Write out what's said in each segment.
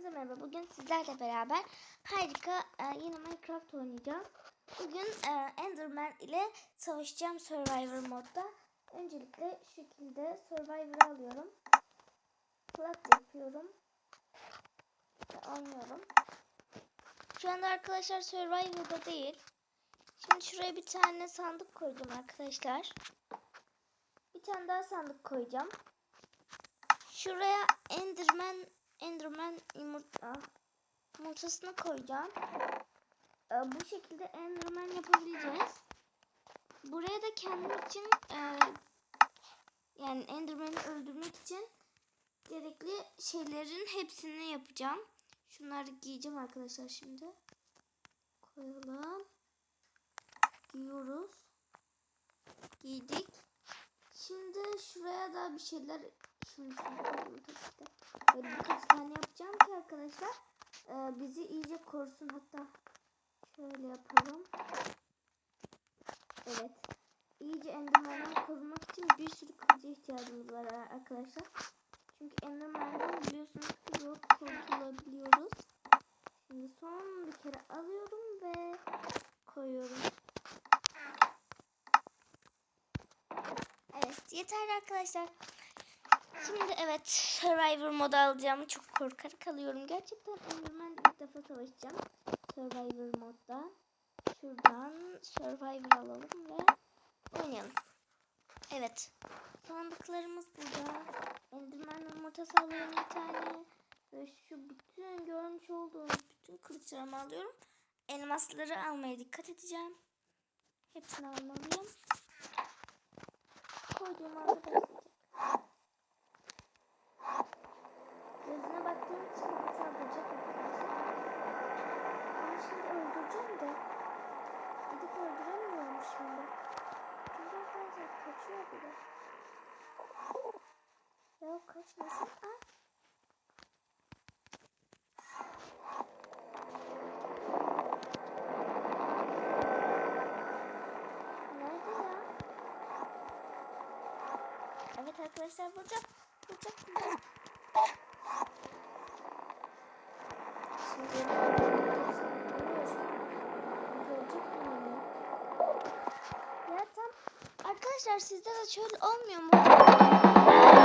Hepinize merhaba. Bugün sizlerle beraber harika e, yeni Minecraft oynayacağız. Bugün e, Enderman ile savaşacağım Survivor modda. Öncelikle şu şekilde Survivor'ı alıyorum. Plat yapıyorum. Ve oynuyorum. Şu anda arkadaşlar Survivor'da değil. Şimdi şuraya bir tane sandık koydum arkadaşlar. Bir tane daha sandık koyacağım. Şuraya Enderman Enderman yumurta yumurtasını koyacağım. Ee, bu şekilde Enderman yapabileceğiz. Buraya da kendim için e, yani Enderman'i öldürmek için gerekli şeylerin hepsini yapacağım. Şunları giyeceğim arkadaşlar şimdi. Koyalım. Giyiyoruz. Giydik. Şimdi şuraya da bir şeyler ki de. Böyle birkaç tane yapacağım ki arkadaşlar e, bizi iyice korusun. Hatta şöyle yapalım. Evet. İyice enderman'dan korunmak için bir sürü kılıca ihtiyacımız var arkadaşlar. Çünkü enderman'dan biliyorsunuz ki zor kurtulabiliyoruz. Şimdi son bir kere alıyorum ve koyuyorum. Evet yeterli arkadaşlar. Şimdi evet Survivor modu alacağım. Çok korkarak alıyorum. Gerçekten Enderman ilk defa savaşacağım. Survivor modda. Şuradan Survivor alalım ve oynayalım. Evet. Sandıklarımız burada. Enderman yumurtası alıyorum bir tane. Ve şu bütün görmüş olduğunuz bütün kılıçlarımı alıyorum. Elmasları almaya dikkat edeceğim. Hepsini almalıyım. Koyduğum anda başlayacak. Gözüne baktığım için bana saldıracak arkadaşlar. Onu şimdi öldüreceğim de. Gidip öldüremiyorum şimdi. Çünkü arkadaşlar kaçıyor bile. Ya kaçmasın. Aa. Evet arkadaşlar bulacağım. Bulacağım. bulacağım. Şimdi tam arkadaşlar sizde de şöyle olmuyor mu?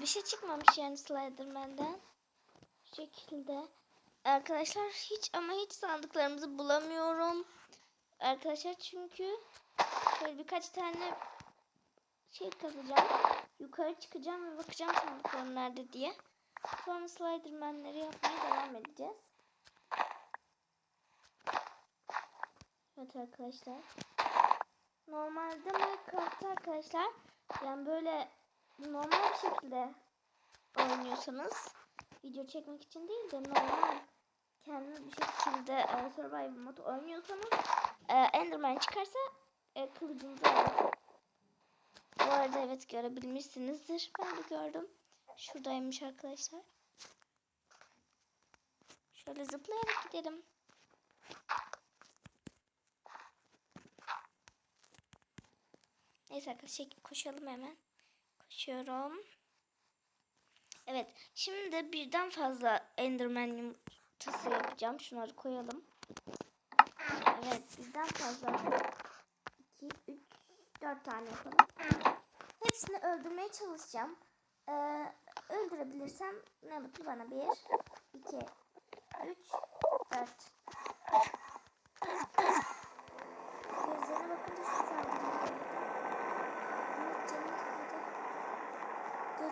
Bir şey çıkmamış yani Sliderman'den. Bu şekilde. Arkadaşlar hiç ama hiç sandıklarımızı bulamıyorum. Arkadaşlar çünkü şöyle birkaç tane şey kazacağım. Yukarı çıkacağım ve bakacağım sandıklarım nerede diye. Sonra Sliderman'leri yapmaya devam edeceğiz. Evet arkadaşlar. Normalde Minecraft arkadaşlar yani böyle normal bir şekilde oynuyorsanız video çekmek için değil de normal kendi bir şekilde e, survival modu oynuyorsanız e, Enderman çıkarsa e, kılıcınızı alın. Bu arada evet görebilmişsinizdir. Ben de gördüm. Şuradaymış arkadaşlar. Şöyle zıplayarak gidelim. Neyse arkadaşlar koşalım hemen. Koşuyorum. Evet. Şimdi de birden fazla Enderman yumurtası yapacağım. Şunları koyalım. Evet. Birden fazla. 2, 3, 4 tane yapalım. Hepsini öldürmeye çalışacağım. Ee, öldürebilirsem ne mutlu bana. 1, 2, 3, 4.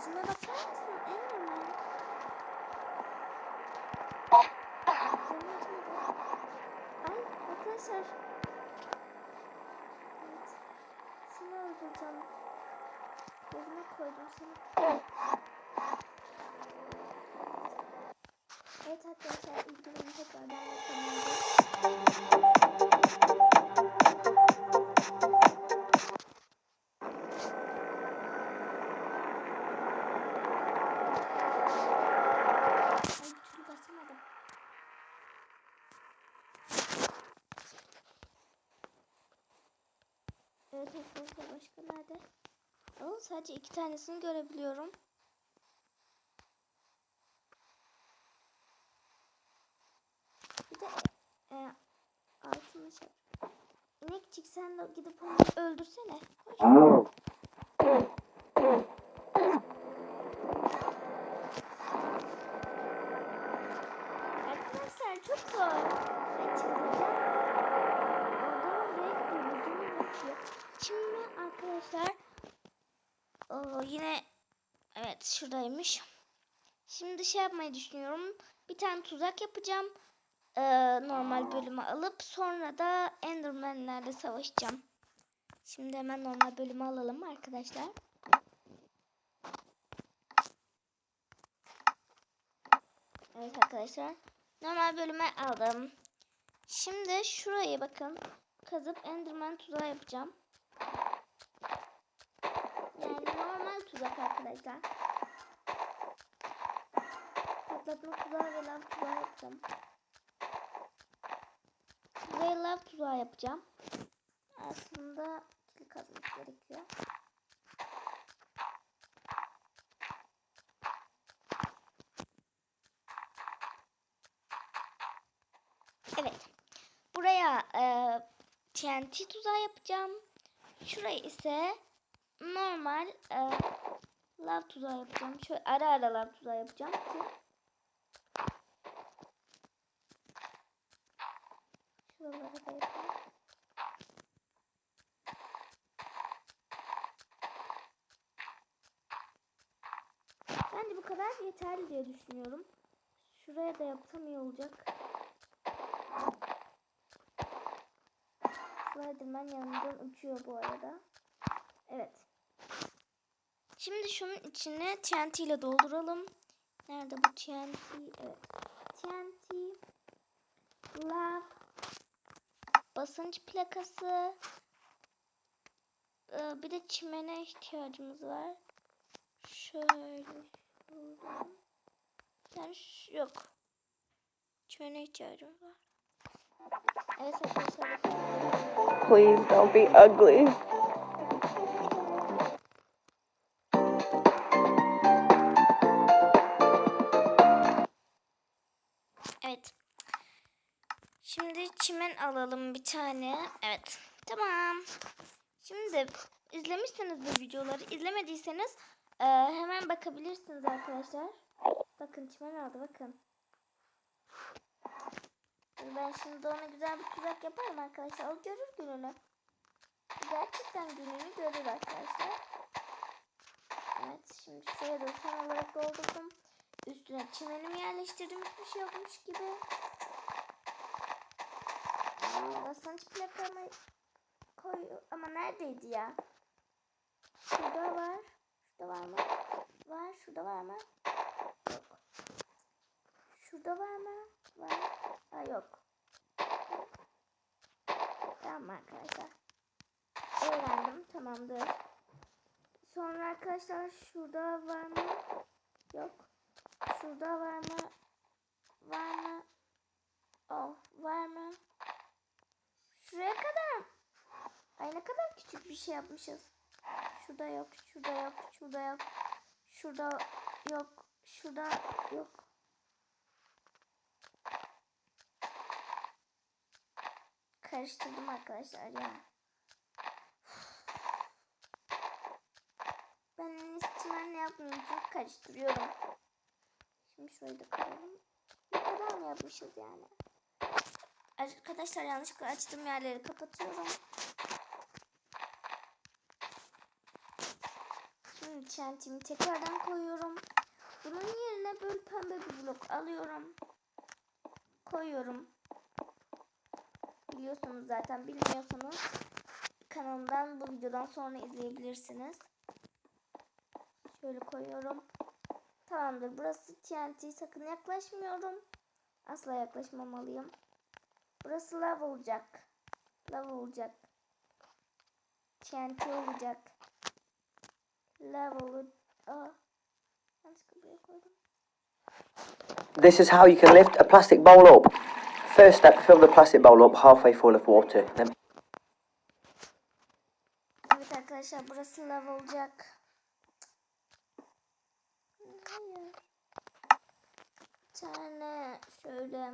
Şuna bakar mısın Eymen? Ay arkadaşlar. Evet. Seni öldüreceğim. Gözüme koydum seni. Evet arkadaşlar ilgilerini tekrardan yapalım. Nerede? Oo, sadece iki tanesini görebiliyorum. Bir de e, altını şey. İnekçik sen de gidip onu öldürsene. Koş. Arkadaşlar çok zor. Ben çıkacağım. Oradan buraya gidiyor. Buradan bakıyor. Şimdi arkadaşlar o, yine evet şuradaymış. Şimdi şey yapmayı düşünüyorum. Bir tane tuzak yapacağım. Ee, normal bölümü alıp sonra da Enderman'lerle savaşacağım. Şimdi hemen normal bölümü alalım arkadaşlar. Evet arkadaşlar. Normal bölüme aldım. Şimdi şurayı bakın. Kazıp Enderman tuzağı yapacağım. Yani tuzak arkadaşlar. Patlatma tuzağı ve lav tuzağı yapacağım. Buraya lav tuzağı yapacağım. Aslında kil kazmak gerekiyor. Evet. Buraya e, TNT tuzağı yapacağım. Şuraya ise normal e, lav tuzağı yapacağım. Şöyle ara ara lav tuzağı yapacağım ki şuraları da yapayım. Bence bu kadar yeterli diye düşünüyorum. Şuraya da yapsam iyi olacak. Sliderman yanından uçuyor bu arada. Evet. Şimdi şunun içine TNT ile dolduralım. Nerede bu TNT? Evet. TNT. Lav. Basınç plakası. Ee, bir de çimene ihtiyacımız var. Şöyle şuradan. Yani yok. Çimene ihtiyacımız var. Evet arkadaşlar. Please don't be ugly. Çimen alalım bir tane. Evet. Tamam. Şimdi izlemişseniz bu videoları izlemediyseniz e, hemen bakabilirsiniz arkadaşlar. Bakın çimen aldı bakın. Ben şimdi ona güzel bir tuzak yaparım arkadaşlar. O görür gününü. Gerçekten gününü görür arkadaşlar. Evet şimdi şuraya da son olarak doldurdum. Üstüne çimenimi yerleştirdim hiçbir şey yokmuş gibi. Basınç plakamı koy ama neredeydi ya? Şurada var. Şurada var mı? Var. Şurada var mı? Yok. Şurada var mı? Var. Ha yok. Tamam arkadaşlar. Öğrendim. Tamamdır. Sonra arkadaşlar şurada var mı? Yok. Şurada var mı? Var mı? Oh, var mı? Şuraya kadar. Ay ne kadar küçük bir şey yapmışız. Şurada yok, şurada yok, şurada yok. Şurada yok, şurada yok. Karıştırdım arkadaşlar ya. Ben en iyisi çimenle yapmıyorum çünkü karıştırıyorum. Şimdi şurayı da koyalım. Bu kadar mı yapmışız yani? Arkadaşlar yanlışlıkla açtığım yerleri kapatıyorum. Şimdi çentimi tekrardan koyuyorum. Bunun yerine böyle pembe bir blok alıyorum. Koyuyorum. Biliyorsunuz zaten bilmiyorsanız kanalımdan bu videodan sonra izleyebilirsiniz. Şöyle koyuyorum. Tamamdır. Burası TNT. Sakın yaklaşmıyorum. Asla yaklaşmamalıyım. Burası lav olacak. Lav olacak. TNT olacak. Lav olacak. Aa. Koydum. This is how you can lift a plastic bowl up. First step, fill the plastic bowl up halfway full of water. Then arkadaşlar burası lav olacak. Bir tane şöyle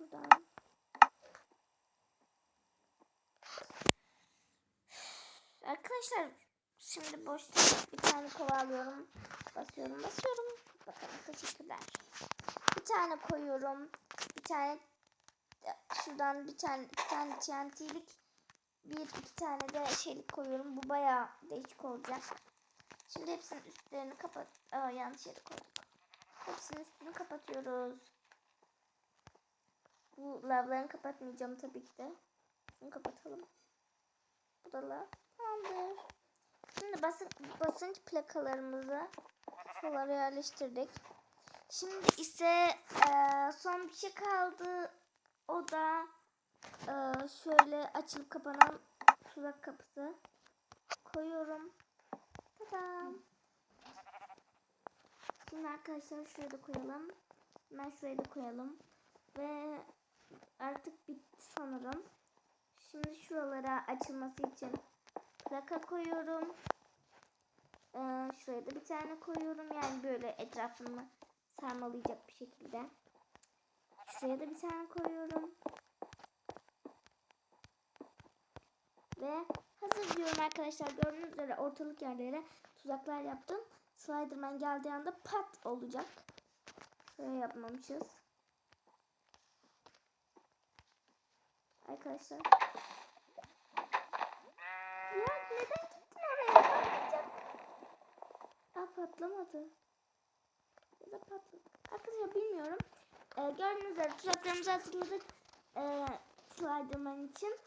şuradan Arkadaşlar şimdi boşta bir tane kova alıyorum. Basıyorum basıyorum. Bakalım teşekkürler. Bir tane koyuyorum. Bir tane şuradan bir tane iki tane TNT'lik bir iki tane de şeylik koyuyorum. Bu bayağı değişik olacak. Şimdi hepsinin üstlerini kapat. Aa, yanlış yere koyduk. Hepsinin üstünü kapatıyoruz. Bu lavlarını kapatmayacağım tabii ki de. Şunu kapatalım. Bu da lav. Tamamdır. Şimdi basın, basınç plakalarımızı şuralara yerleştirdik. Şimdi ise eee, son bir şey kaldı. O da eee, şöyle açılıp kapanan tuzak kapısı. Koyuyorum. Tadam. Şimdi arkadaşlar şuraya koyalım. Ben şuraya da koyalım. Ve artık bitti sanırım. Şimdi şuralara açılması için plaka koyuyorum. Ee, şuraya da bir tane koyuyorum. Yani böyle etrafını sarmalayacak bir şekilde. Şuraya da bir tane koyuyorum. Ve hazır diyorum arkadaşlar. Gördüğünüz üzere ortalık yerlere tuzaklar yaptım. Sliderman geldiği anda pat olacak. Şöyle yapmamışız. Arkadaşlar. Ya neden gittin oraya? Patlayacak. Aa patlamadı. Ya da patladı. Arkadaşlar bilmiyorum. Ee, gördüğünüz üzere tuzaklarımızı hazırladık. Ee, Sliderman için.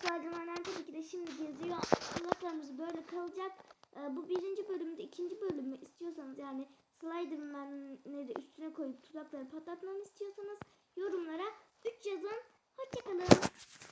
Sliderman'lar tabii ki de şimdi geziyor. Tuzaklarımız böyle kalacak. Ee, bu birinci bölümde ikinci bölümü istiyorsanız yani Sliderman'leri üstüne koyup tuzakları patlatmamı istiyorsanız yorumlara 3 yazın. こっちかな